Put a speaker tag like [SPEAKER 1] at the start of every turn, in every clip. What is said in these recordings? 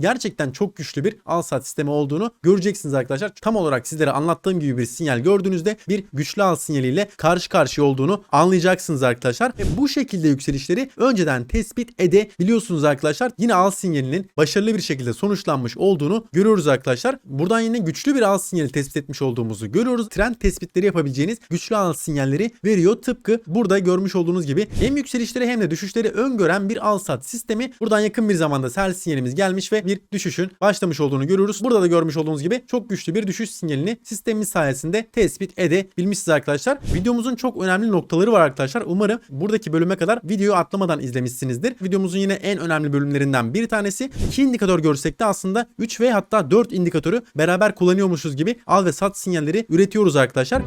[SPEAKER 1] gerçekten çok güçlü bir al sat sistemi olduğunu göreceksiniz arkadaşlar. Tam olarak sizlere anlattığım gibi bir sinyal gördüğünüzde bir güçlü al sinyaliyle karşı karşıya olduğunu anlayacaksınız arkadaşlar. Ve bu şekilde yükselişleri önceden tespit edebiliyorsunuz arkadaşlar. Yine al sinyalinin başarılı bir şekilde sonuçlanmış olduğunu görüyoruz arkadaşlar. Buradan yine güçlü bir al sinyali tespit etmiş olduğumuzu görüyoruz. Trend tespitleri yapabileceğiniz güçlü al sinyalleri veriyor. Tıpkı burada görmüş olduğunuz gibi hem yükselişleri hem de düşüşleri öngören bir al sat sistemi. Buradan yakın bir zamanda sell sinyalimiz gelmiş ve bir düşüşün başlamış olduğunu görüyoruz. Burada da görmüş olduğunuz gibi çok güçlü bir düşüş sinyalini sistemimiz sayesinde tespit edebilmişiz arkadaşlar. Videomuzun çok önemli noktaları var arkadaşlar. Umarım buradaki bölüme kadar videoyu atlamadan izlemişsinizdir. Videomuzun yine en önemli bölümlerinden bir tanesi. İki indikatör görsek de aslında 3 ve hatta 4 indikatörü beraber kullanıyormuşuz gibi al ve sat sinyalleri üretiyoruz arkadaşlar.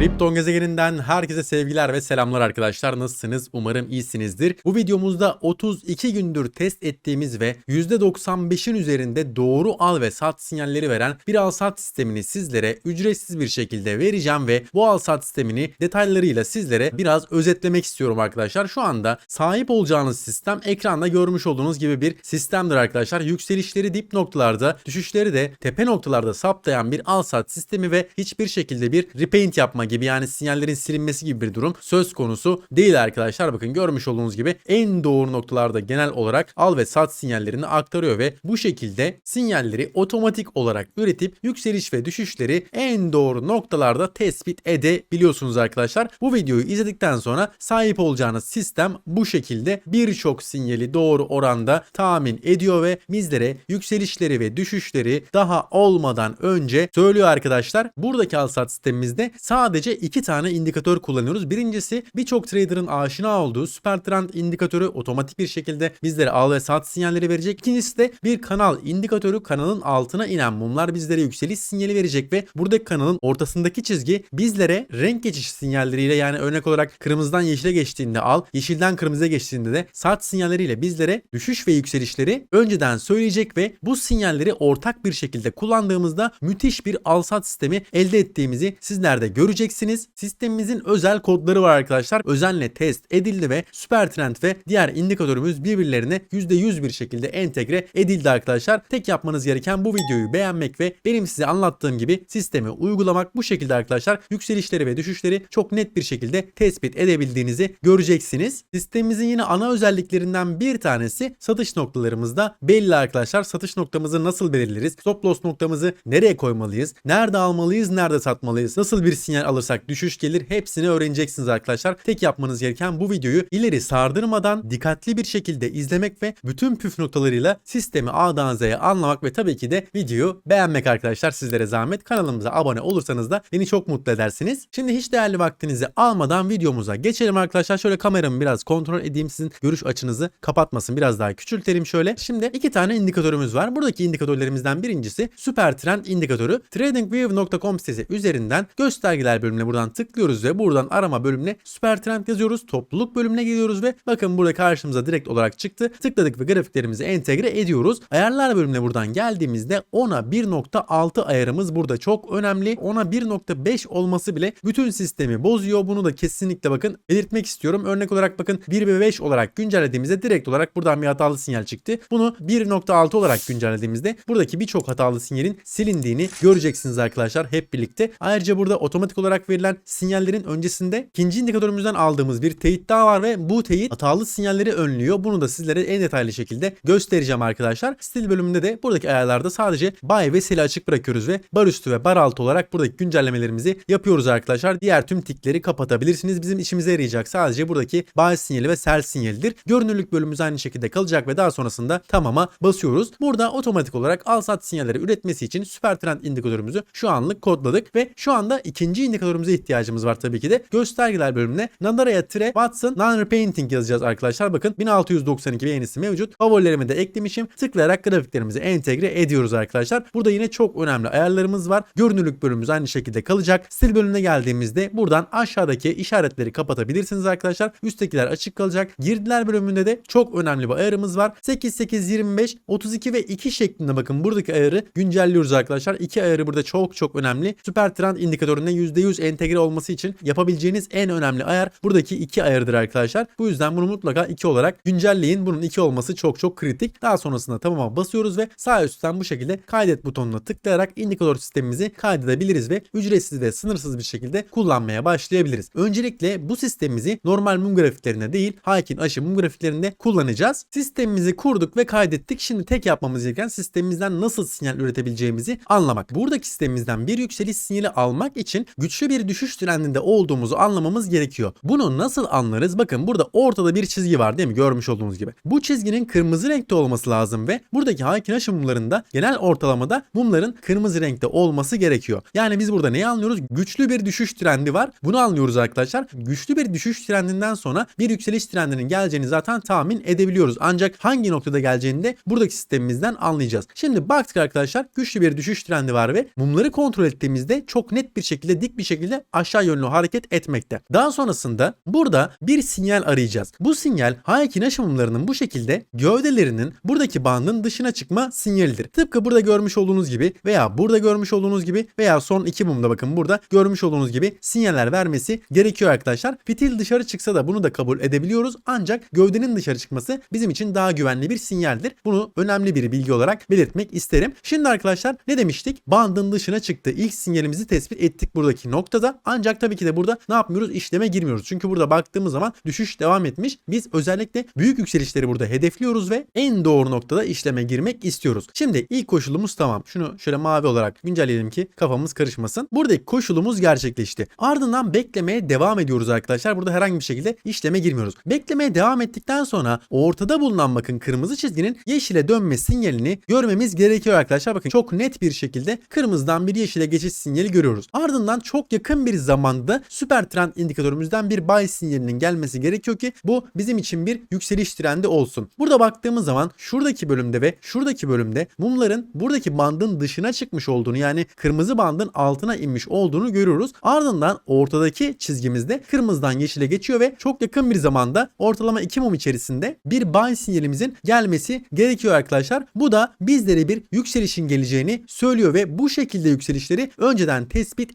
[SPEAKER 1] Kripton gezegeninden herkese sevgiler ve selamlar arkadaşlar. Nasılsınız? Umarım iyisinizdir. Bu videomuzda 32 gündür test ettiğimiz ve %95'in üzerinde doğru al ve sat sinyalleri veren bir al sat sistemini sizlere ücretsiz bir şekilde vereceğim ve bu al sat sistemini detaylarıyla sizlere biraz özetlemek istiyorum arkadaşlar. Şu anda sahip olacağınız sistem ekranda görmüş olduğunuz gibi bir sistemdir arkadaşlar. Yükselişleri dip noktalarda, düşüşleri de tepe noktalarda saptayan bir al sat sistemi ve hiçbir şekilde bir repaint yapma gibi yani sinyallerin silinmesi gibi bir durum söz konusu değil arkadaşlar. Bakın görmüş olduğunuz gibi en doğru noktalarda genel olarak al ve sat sinyallerini aktarıyor ve bu şekilde sinyalleri otomatik olarak üretip yükseliş ve düşüşleri en doğru noktalarda tespit edebiliyorsunuz arkadaşlar. Bu videoyu izledikten sonra sahip olacağınız sistem bu şekilde birçok sinyali doğru oranda tahmin ediyor ve bizlere yükselişleri ve düşüşleri daha olmadan önce söylüyor arkadaşlar. Buradaki al sat sistemimizde sadece iki tane indikatör kullanıyoruz. Birincisi birçok trader'ın aşina olduğu süper trend indikatörü otomatik bir şekilde bizlere al ve sat sinyalleri verecek. İkincisi de bir kanal indikatörü kanalın altına inen mumlar bizlere yükseliş sinyali verecek ve buradaki kanalın ortasındaki çizgi bizlere renk geçiş sinyalleriyle yani örnek olarak kırmızıdan yeşile geçtiğinde al, yeşilden kırmızıya geçtiğinde de sat sinyalleriyle bizlere düşüş ve yükselişleri önceden söyleyecek ve bu sinyalleri ortak bir şekilde kullandığımızda müthiş bir al sat sistemi elde ettiğimizi sizler de göreceksiniz. Sistemimizin özel kodları var arkadaşlar. Özenle test edildi ve Supertrend ve diğer indikatörümüz birbirlerine %100 bir şekilde entegre edildi arkadaşlar. Tek yapmanız gereken bu videoyu beğenmek ve benim size anlattığım gibi sistemi uygulamak. Bu şekilde arkadaşlar yükselişleri ve düşüşleri çok net bir şekilde tespit edebildiğinizi göreceksiniz. Sistemimizin yine ana özelliklerinden bir tanesi satış noktalarımızda belli arkadaşlar. Satış noktamızı nasıl belirleriz? Stop loss noktamızı nereye koymalıyız? Nerede almalıyız? Nerede satmalıyız? Nasıl bir sinyal alırsak düşüş gelir? Hepsini öğreneceksiniz arkadaşlar. Tek yapmanız gereken bu videoyu ileri sardırmadan dikkatli bir şekilde izlemek ve bütün püf noktalarıyla sistemi A'dan Z'ye anlamak ve tabii ki de videoyu beğenmek arkadaşlar sizlere zahmet. Kanalımıza abone olursanız da beni çok mutlu edersiniz. Şimdi hiç değerli vaktinizi almadan videomuza geçelim arkadaşlar. Şöyle kameramı biraz kontrol edeyim sizin görüş açınızı kapatmasın. Biraz daha küçültelim şöyle. Şimdi iki tane indikatörümüz var. Buradaki indikatörlerimizden birincisi Süper Trend indikatörü. TradingView.com sitesi üzerinden göstergeler bölümüne buradan tıklıyoruz ve buradan arama bölümüne Süper Trend yazıyoruz. Topluluk bölümüne geliyoruz ve bakın burada karşımıza direkt olarak çıktı. Tıkladık ve grafiklerimizi entegre ediyoruz. Ayarlar bölümüne buradan geldiğimizde 10'a 1.6 ayarımız burada çok önemli. 10'a 1.5 olması bile bütün sistemi bozuyor. Bunu da kesinlikle bakın belirtmek istiyorum. Örnek olarak bakın 1 ve 5 olarak güncellediğimizde direkt olarak buradan bir hatalı sinyal çıktı. Bunu 1.6 olarak güncellediğimizde buradaki birçok hatalı sinyalin silindiğini göreceksiniz arkadaşlar hep birlikte. Ayrıca burada otomatik olarak verilen sinyallerin öncesinde ikinci indikatörümüzden aldığımız bir teyit daha var ve bu teyit hatalı sinyalleri önlüyor. Bunu da sizlere en detaylı şekilde göstereceğim arkadaşlar. Stil bölümünde de buradaki ayarlarda sadece buy ve sell'i açık bırakıyoruz ve bar üstü ve bar altı olarak buradaki güncellemelerimizi yapıyoruz arkadaşlar. Diğer tüm tikleri kapatabilirsiniz. Bizim işimize yarayacak sadece buradaki buy sinyali ve sell sinyalidir. Görünürlük bölümümüz aynı şekilde kalacak ve daha sonrasında tamama basıyoruz. Burada otomatik olarak al sat sinyalleri üretmesi için süper trend indikatörümüzü şu anlık kodladık ve şu anda ikinci indikatörümüze ihtiyacımız var tabii ki de. Göstergeler bölümüne Nadara'ya tire Watson non-repainting yazacağız arkadaşlar. Bakın 1692 beğenisi mevcut. Favorilerimi de eklemişim. Tıklayarak grafiklerimizi entegre ediyoruz arkadaşlar. Burada yine çok önemli ayarlarımız var. Görünürlük bölümümüz aynı şekilde kalacak. Stil bölümüne geldiğimizde buradan aşağıdaki işaretleri kapatabilirsiniz arkadaşlar. Üsttekiler açık kalacak. Girdiler bölümünde de çok önemli bir ayarımız var. 8, 8, 25, 32 ve 2 şeklinde bakın buradaki ayarı güncelliyoruz arkadaşlar. İki ayarı burada çok çok önemli. Süper trend indikatörüne %100 %100 entegre olması için yapabileceğiniz en önemli ayar buradaki iki ayarıdır arkadaşlar. Bu yüzden bunu mutlaka 2 olarak güncelleyin. Bunun 2 olması çok çok kritik. Daha sonrasında tamama basıyoruz ve sağ üstten bu şekilde kaydet butonuna tıklayarak indikatör sistemimizi kaydedebiliriz ve ücretsiz ve sınırsız bir şekilde kullanmaya başlayabiliriz. Öncelikle bu sistemimizi normal mum grafiklerinde değil Haykin aşı mum grafiklerinde kullanacağız. Sistemimizi kurduk ve kaydettik. Şimdi tek yapmamız gereken sistemimizden nasıl sinyal üretebileceğimizi anlamak. Buradaki sistemimizden bir yükseliş sinyali almak için güçlü bir düşüş trendinde olduğumuzu anlamamız gerekiyor. Bunu nasıl anlarız? Bakın burada ortada bir çizgi var değil mi? Görmüş olduğunuz gibi. Bu çizginin kırmızı renkte olması lazım ve buradaki Haykin aşı mumlarında genel ortalamada mumların kırmızı renkte olması gerekiyor. Yani biz burada neyi anlıyoruz? Güçlü bir düşüş trendi var. Bunu anlıyoruz arkadaşlar. Güçlü bir düşüş trendinden sonra bir yükseliş trendinin geleceğini zaten tahmin edebiliyoruz. Ancak hangi noktada geleceğini de buradaki sistemimizden anlayacağız. Şimdi baktık arkadaşlar güçlü bir düşüş trendi var ve mumları kontrol ettiğimizde çok net bir şekilde dik bir şekilde aşağı yönlü hareket etmekte. Daha sonrasında burada bir sinyal arayacağız. Bu sinyal Hayeki Naşı mumlarının bu şekilde gövdelerinin buradaki bandın dışına çıkma sinyalidir. Tıpkı burada görmüş olduğunuz gibi veya burada görmüş olduğunuz gibi veya son iki mumda bakın burada görmüş olduğunuz gibi sinyaller vermesi gerekiyor arkadaşlar. Fitil dışarı çıksa da bunu da kabul edebiliyoruz. Ancak gövdenin dışarı çıkması bizim için daha güvenli bir sinyaldir. Bunu önemli bir bilgi olarak belirtmek isterim. Şimdi arkadaşlar ne demiştik? Bandın dışına çıktı. İlk sinyalimizi tespit ettik buradaki noktada. Ancak tabii ki de burada ne yapmıyoruz? İşleme girmiyoruz. Çünkü burada baktığımız zaman düşüş devam etmiş. Biz özellikle büyük yükselişleri burada hedefliyoruz ve en doğru noktada işleme girmek istiyoruz. Şimdi ilk koşulumuz tamam. Şunu şöyle mavi olarak güncelleyelim ki kafamız karışmasın. Buradaki koşulumuz gerçekleşti. Ardından beklemeye devam ediyoruz arkadaşlar. Burada herhangi bir şekilde işleme girmiyoruz. Beklemeye devam ettikten sonra ortada bulunan bakın kırmızı çizginin yeşile dönme sinyalini görmemiz gerekiyor arkadaşlar. Bakın çok net bir şekilde kırmızıdan bir yeşile geçiş sinyali görüyoruz. Ardından çok yakın bir zamanda süper trend indikatörümüzden bir buy sinyalinin gelmesi gerekiyor ki bu bizim için bir yükseliş trendi olsun. Burada baktığımız zaman şuradaki bölümde ve şuradaki bölümde mumların buradaki bandın dışına çıkmış olduğunu yani kırmızı bandın altına inmiş olduğunu görüyoruz. Ardından ortadaki çizgimizde kırmızıdan yeşile geçiyor ve çok yakın bir zamanda ortalama 2 mum içerisinde bir buy sinyalimizin gelmesi gerekiyor arkadaşlar. Bu da bizlere bir yükselişin geleceğini söylüyor ve bu şekilde yükselişleri önceden tespit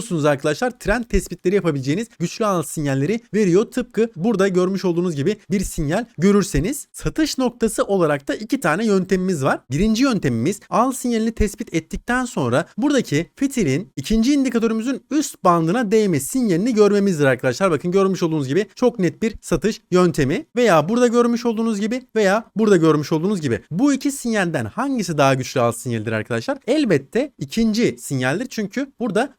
[SPEAKER 1] edebiliyorsunuz arkadaşlar. Trend tespitleri yapabileceğiniz güçlü al sinyalleri veriyor. Tıpkı burada görmüş olduğunuz gibi bir sinyal görürseniz satış noktası olarak da iki tane yöntemimiz var. Birinci yöntemimiz al sinyalini tespit ettikten sonra buradaki fitilin ikinci indikatörümüzün üst bandına değme sinyalini görmemizdir arkadaşlar. Bakın görmüş olduğunuz gibi çok net bir satış yöntemi veya burada görmüş olduğunuz gibi veya burada görmüş olduğunuz gibi. Bu iki sinyalden hangisi daha güçlü al sinyalidir arkadaşlar? Elbette ikinci sinyaldir çünkü burada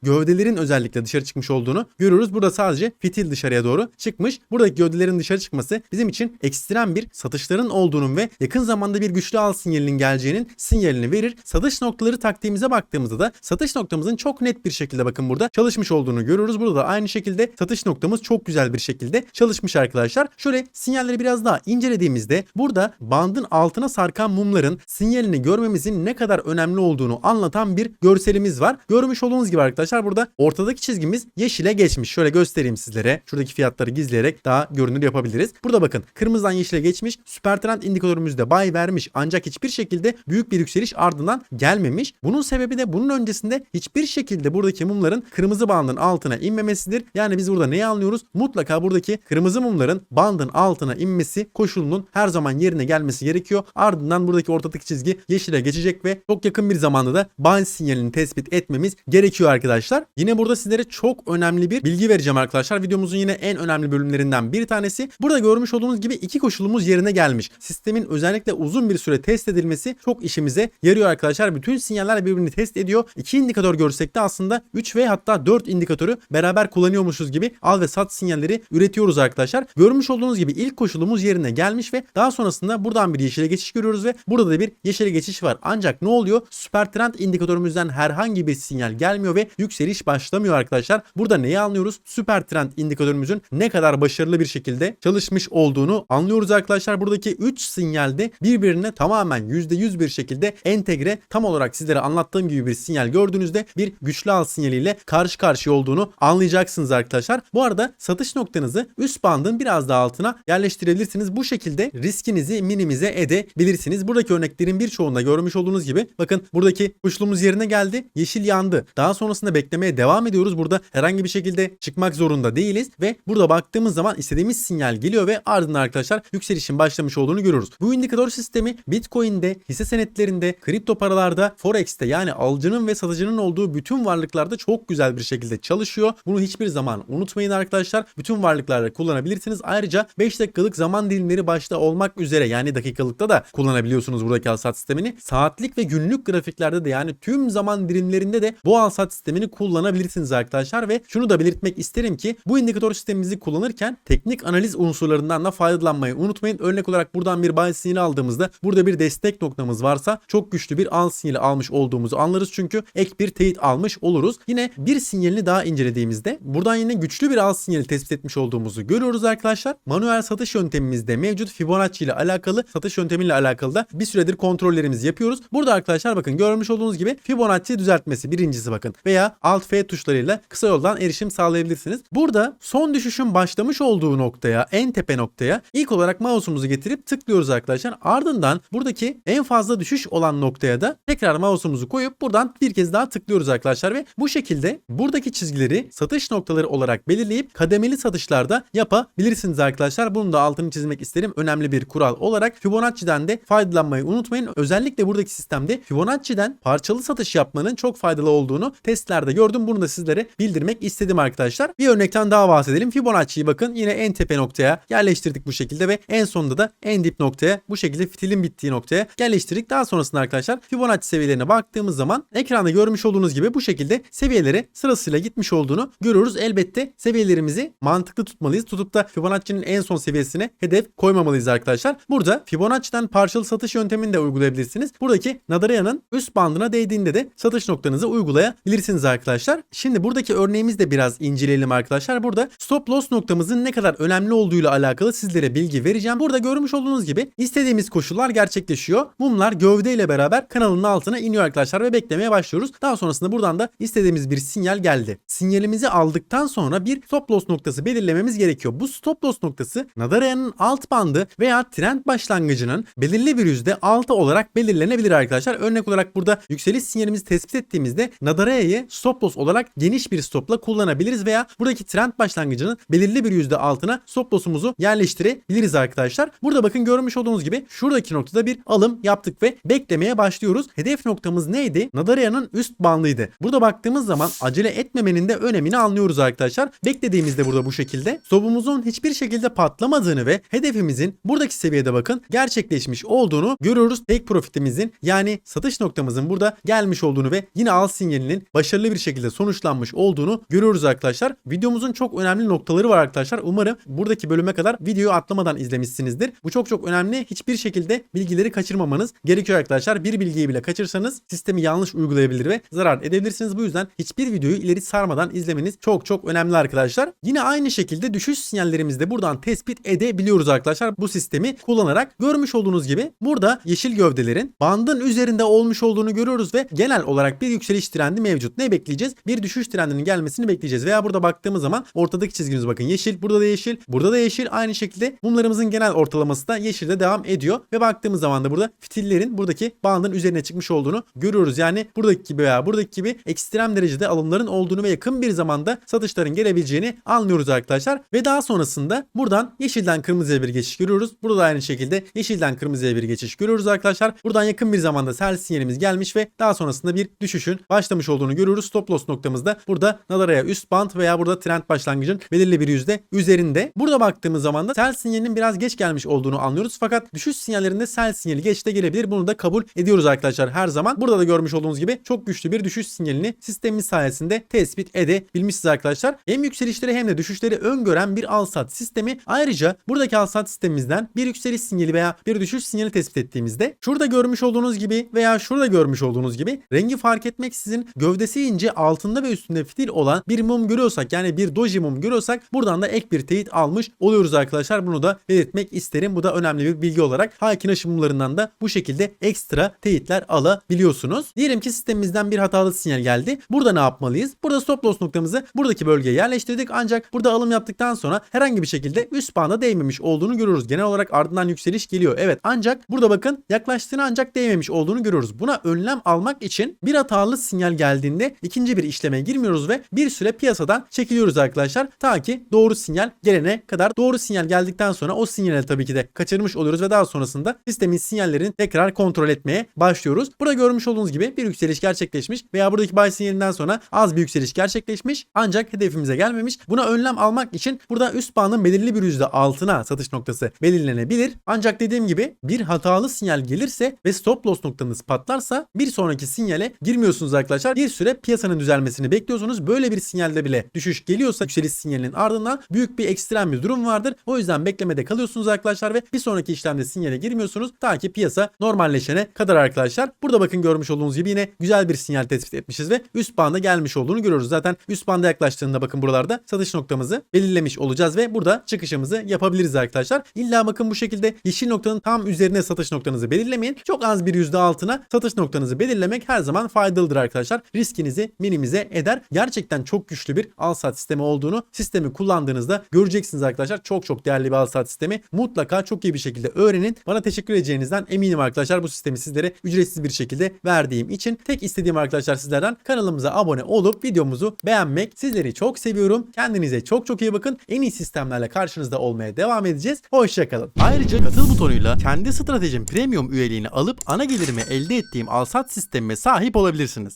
[SPEAKER 1] gövdelerin özellikle dışarı çıkmış olduğunu görüyoruz. Burada sadece fitil dışarıya doğru çıkmış. Buradaki gövdelerin dışarı çıkması bizim için ekstrem bir satışların olduğunun ve yakın zamanda bir güçlü al sinyalinin geleceğinin sinyalini verir. Satış noktaları taktiğimize baktığımızda da satış noktamızın çok net bir şekilde bakın burada çalışmış olduğunu görüyoruz. Burada da aynı şekilde satış noktamız çok güzel bir şekilde çalışmış arkadaşlar. Şöyle sinyalleri biraz daha incelediğimizde burada bandın altına sarkan mumların sinyalini görmemizin ne kadar önemli olduğunu anlatan bir görselimiz var. Görmüş olduğunuz gibi arkadaşlar burada ortadaki çizgimiz yeşile geçmiş. Şöyle göstereyim sizlere. Şuradaki fiyatları gizleyerek daha görünür yapabiliriz. Burada bakın kırmızıdan yeşile geçmiş. Süper trend indikatörümüzde bay vermiş. Ancak hiçbir şekilde büyük bir yükseliş ardından gelmemiş. Bunun sebebi de bunun öncesinde hiçbir şekilde buradaki mumların kırmızı bandın altına inmemesidir. Yani biz burada neyi anlıyoruz? Mutlaka buradaki kırmızı mumların bandın altına inmesi koşulunun her zaman yerine gelmesi gerekiyor. Ardından buradaki ortadaki çizgi yeşile geçecek ve çok yakın bir zamanda da bind sinyalini tespit etmemiz gerekiyor arkadaşlar. Yine burada sizlere çok önemli bir bilgi vereceğim arkadaşlar. Videomuzun yine en önemli bölümlerinden bir tanesi. Burada görmüş olduğunuz gibi iki koşulumuz yerine gelmiş. Sistemin özellikle uzun bir süre test edilmesi çok işimize yarıyor arkadaşlar. Bütün sinyaller birbirini test ediyor. İki indikatör görsek de aslında 3 ve hatta 4 indikatörü beraber kullanıyormuşuz gibi al ve sat sinyalleri üretiyoruz arkadaşlar. Görmüş olduğunuz gibi ilk koşulumuz yerine gelmiş ve daha sonrasında buradan bir yeşile geçiş görüyoruz ve burada da bir yeşile geçiş var. Ancak ne oluyor? Süper trend indikatörümüzden herhangi bir sinyal gelmiyor ve yükseliş başlamıyor arkadaşlar. Burada neyi anlıyoruz? Süper trend indikatörümüzün ne kadar başarılı bir şekilde çalışmış olduğunu anlıyoruz arkadaşlar. Buradaki 3 sinyalde birbirine tamamen %100 bir şekilde entegre tam olarak sizlere anlattığım gibi bir sinyal gördüğünüzde bir güçlü al sinyaliyle karşı karşıya olduğunu anlayacaksınız arkadaşlar. Bu arada satış noktanızı üst bandın biraz daha altına yerleştirebilirsiniz. Bu şekilde riskinizi minimize edebilirsiniz. Buradaki örneklerin birçoğunda görmüş olduğunuz gibi bakın buradaki kuşluğumuz yerine geldi. Yeşil yandı. Daha sonrasında beklemeye devam ediyoruz. Burada herhangi bir şekilde çıkmak zorunda değiliz ve burada baktığımız zaman istediğimiz sinyal geliyor ve ardından arkadaşlar yükselişin başlamış olduğunu görüyoruz. Bu indikatör sistemi Bitcoin'de, hisse senetlerinde, kripto paralarda, Forex'te yani alıcının ve satıcının olduğu bütün varlıklarda çok güzel bir şekilde çalışıyor. Bunu hiçbir zaman unutmayın arkadaşlar. Bütün varlıklarda kullanabilirsiniz. Ayrıca 5 dakikalık zaman dilimleri başta olmak üzere yani dakikalıkta da kullanabiliyorsunuz buradaki al-sat sistemini. Saatlik ve günlük grafiklerde de yani tüm zaman dilimlerinde de bu al-sat sistemini kullanabilirsiniz arkadaşlar ve şunu da belirtmek isterim ki bu indikatör sistemimizi kullanırken teknik analiz unsurlarından da faydalanmayı unutmayın. Örnek olarak buradan bir buy sinyali aldığımızda burada bir destek noktamız varsa çok güçlü bir al sinyali almış olduğumuzu anlarız çünkü ek bir teyit almış oluruz. Yine bir sinyalini daha incelediğimizde buradan yine güçlü bir al sinyali tespit etmiş olduğumuzu görüyoruz arkadaşlar. Manuel satış yöntemimizde mevcut Fibonacci ile alakalı satış yöntemiyle alakalı da bir süredir kontrollerimizi yapıyoruz. Burada arkadaşlar bakın görmüş olduğunuz gibi Fibonacci düzeltmesi birincisi bakın veya Alt F tuşlarıyla kısa yoldan erişim sağlayabilirsiniz. Burada son düşüşün başlamış olduğu noktaya en tepe noktaya ilk olarak mouse'umuzu getirip tıklıyoruz arkadaşlar. Ardından buradaki en fazla düşüş olan noktaya da tekrar mouse'umuzu koyup buradan bir kez daha tıklıyoruz arkadaşlar ve bu şekilde buradaki çizgileri satış noktaları olarak belirleyip kademeli satışlarda yapabilirsiniz arkadaşlar. Bunu da altını çizmek isterim. Önemli bir kural olarak Fibonacci'den de faydalanmayı unutmayın. Özellikle buradaki sistemde Fibonacci'den parçalı satış yapmanın çok faydalı olduğunu testlerde gördüm. Bunu da sizlere bildirmek istedim arkadaşlar. Bir örnekten daha bahsedelim. Fibonacci'yi bakın yine en tepe noktaya yerleştirdik bu şekilde ve en sonunda da en dip noktaya bu şekilde fitilin bittiği noktaya yerleştirdik. Daha sonrasında arkadaşlar Fibonacci seviyelerine baktığımız zaman ekranda görmüş olduğunuz gibi bu şekilde seviyelere sırasıyla gitmiş olduğunu görüyoruz. Elbette seviyelerimizi mantıklı tutmalıyız. Tutup da Fibonacci'nin en son seviyesine hedef koymamalıyız arkadaşlar. Burada Fibonacci'den parçalı satış yöntemini de uygulayabilirsiniz. Buradaki Nadaraya'nın üst bandına değdiğinde de satış noktanızı uygulayabilirsiniz arkadaşlar. Şimdi buradaki örneğimizi de biraz inceleyelim arkadaşlar. Burada stop loss noktamızın ne kadar önemli olduğuyla alakalı sizlere bilgi vereceğim. Burada görmüş olduğunuz gibi istediğimiz koşullar gerçekleşiyor. Mumlar gövde ile beraber kanalın altına iniyor arkadaşlar ve beklemeye başlıyoruz. Daha sonrasında buradan da istediğimiz bir sinyal geldi. Sinyalimizi aldıktan sonra bir stop loss noktası belirlememiz gerekiyor. Bu stop loss noktası Nadaraya'nın alt bandı veya trend başlangıcının belirli bir yüzde altı olarak belirlenebilir arkadaşlar. Örnek olarak burada yükseliş sinyalimizi tespit ettiğimizde Nadaraya'yı stop loss olarak geniş bir stopla kullanabiliriz veya buradaki trend başlangıcının belirli bir yüzde altına stop loss'umuzu yerleştirebiliriz arkadaşlar. Burada bakın görmüş olduğunuz gibi şuradaki noktada bir alım yaptık ve beklemeye başlıyoruz. Hedef noktamız neydi? Nadaraya'nın üst bandıydı. Burada baktığımız zaman acele etmemenin de önemini anlıyoruz arkadaşlar. Beklediğimizde burada bu şekilde stopumuzun hiçbir şekilde patlamadığını ve hedefimizin buradaki seviyede bakın gerçekleşmiş olduğunu görüyoruz. Take profitimizin yani satış noktamızın burada gelmiş olduğunu ve yine al sinyalinin başarılı bir şekilde sonuçlanmış olduğunu görüyoruz arkadaşlar. Videomuzun çok önemli noktaları var arkadaşlar. Umarım buradaki bölüme kadar videoyu atlamadan izlemişsinizdir. Bu çok çok önemli. Hiçbir şekilde bilgileri kaçırmamanız gerekiyor arkadaşlar. Bir bilgiyi bile kaçırsanız sistemi yanlış uygulayabilir ve zarar edebilirsiniz. Bu yüzden hiçbir videoyu ileri sarmadan izlemeniz çok çok önemli arkadaşlar. Yine aynı şekilde düşüş sinyallerimizi de buradan tespit edebiliyoruz arkadaşlar. Bu sistemi kullanarak görmüş olduğunuz gibi burada yeşil gövdelerin bandın üzerinde olmuş olduğunu görüyoruz ve genel olarak bir yükseliş trendi mevcut. Ne bekleyeceğiz? Bir düşüş trendinin gelmesini bekleyeceğiz. Veya burada baktığımız zaman ortadaki çizgimiz bakın yeşil, burada da yeşil, burada da yeşil. Aynı şekilde mumlarımızın genel ortalaması da yeşilde devam ediyor ve baktığımız zaman da burada fitillerin buradaki bandın üzerine çıkmış olduğunu görüyoruz. Yani buradaki gibi veya buradaki gibi ekstrem derecede alımların olduğunu ve yakın bir zamanda satışların gelebileceğini anlıyoruz arkadaşlar. Ve daha sonrasında buradan yeşilden kırmızıya bir geçiş görüyoruz. Burada da aynı şekilde yeşilden kırmızıya bir geçiş görüyoruz arkadaşlar. Buradan yakın bir zamanda sell sinyalimiz gelmiş ve daha sonrasında bir düşüşün başlamış olduğunu görüyoruz. Stop loss noktamızda burada Nadara'ya üst band veya burada trend başlangıcın belirli bir yüzde üzerinde. Burada baktığımız zaman da sell sinyalinin biraz geç gelmiş olduğunu anlıyoruz. Fakat düşüş sinyallerinde sell sinyali geç de gelebilir. Bunu da kabul ediyoruz arkadaşlar her zaman. Burada da görmüş olduğunuz gibi çok güçlü bir düşüş sinyalini sistemimiz sayesinde tespit edebilmişiz arkadaşlar. Hem yükselişleri hem de düşüşleri öngören bir al sat sistemi. Ayrıca buradaki al sat sistemimizden bir yükseliş sinyali veya bir düşüş sinyali tespit ettiğimizde şurada görmüş olduğunuz gibi veya şurada görmüş olduğunuz gibi rengi fark etmeksizin gövdesi ince altında ve üstünde fitil olan bir mum görüyorsak yani bir doji mum görüyorsak buradan da ek bir teyit almış oluyoruz arkadaşlar. Bunu da belirtmek isterim. Bu da önemli bir bilgi olarak Hakin mumlarından da bu şekilde ekstra teyitler alabiliyorsunuz. Diyelim ki sistemimizden bir hatalı sinyal geldi. Burada ne yapmalıyız? Burada stop loss noktamızı buradaki bölgeye yerleştirdik ancak burada alım yaptıktan sonra herhangi bir şekilde üst banda değmemiş olduğunu görüyoruz. Genel olarak ardından yükseliş geliyor. Evet ancak burada bakın yaklaştığını ancak değmemiş olduğunu görüyoruz. Buna önlem almak için bir hatalı sinyal geldiğinde ikinci bir işleme girmiyoruz ve bir süre piyasadan çekiliyoruz arkadaşlar. Ta ki doğru sinyal gelene kadar doğru sinyal geldikten sonra o sinyali tabii ki de kaçırmış oluyoruz ve daha sonrasında sistemin sinyallerini tekrar kontrol etmeye başlıyoruz. Burada görmüş olduğunuz gibi bir yükseliş gerçekleşmiş veya buradaki buy sinyalinden sonra az bir yükseliş gerçekleşmiş ancak hedefimize gelmemiş. Buna önlem almak için burada üst bandın belirli bir yüzde altına satış noktası belirlenebilir. Ancak dediğim gibi bir hatalı sinyal gelirse ve stop loss noktanız patlarsa bir sonraki sinyale girmiyorsunuz arkadaşlar. Bir süre piyasanın düzelmesini bekliyorsunuz. Böyle bir sinyalde bile düşüş geliyorsa yükseliş sinyalinin ardından büyük bir ekstrem bir durum vardır. O yüzden beklemede kalıyorsunuz arkadaşlar ve bir sonraki işlemde sinyale girmiyorsunuz. Ta ki piyasa normalleşene kadar arkadaşlar. Burada bakın görmüş olduğunuz gibi yine güzel bir sinyal tespit etmişiz ve üst banda gelmiş olduğunu görüyoruz. Zaten üst banda yaklaştığında bakın buralarda satış noktamızı belirlemiş olacağız ve burada çıkışımızı yapabiliriz arkadaşlar. İlla bakın bu şekilde yeşil noktanın tam üzerine satış noktanızı belirlemeyin. Çok az bir yüzde altına satış noktanızı belirlemek her zaman faydalıdır arkadaşlar. Riskinizi minimize eder. Gerçekten çok güçlü bir al sat sistemi olduğunu sistemi kullandığınızda göreceksiniz arkadaşlar. Çok çok değerli bir al sat sistemi. Mutlaka çok iyi bir şekilde öğrenin. Bana teşekkür edeceğinizden eminim arkadaşlar. Bu sistemi sizlere ücretsiz bir şekilde verdiğim için tek istediğim arkadaşlar sizlerden kanalımıza abone olup videomuzu beğenmek. Sizleri çok seviyorum. Kendinize çok çok iyi bakın. En iyi sistemlerle karşınızda olmaya devam edeceğiz. Hoşçakalın. Ayrıca katıl butonuyla kendi stratejim premium üyeliğini alıp ana gelirimi elde ettiğim alsat sistemime sahip olabilirsiniz.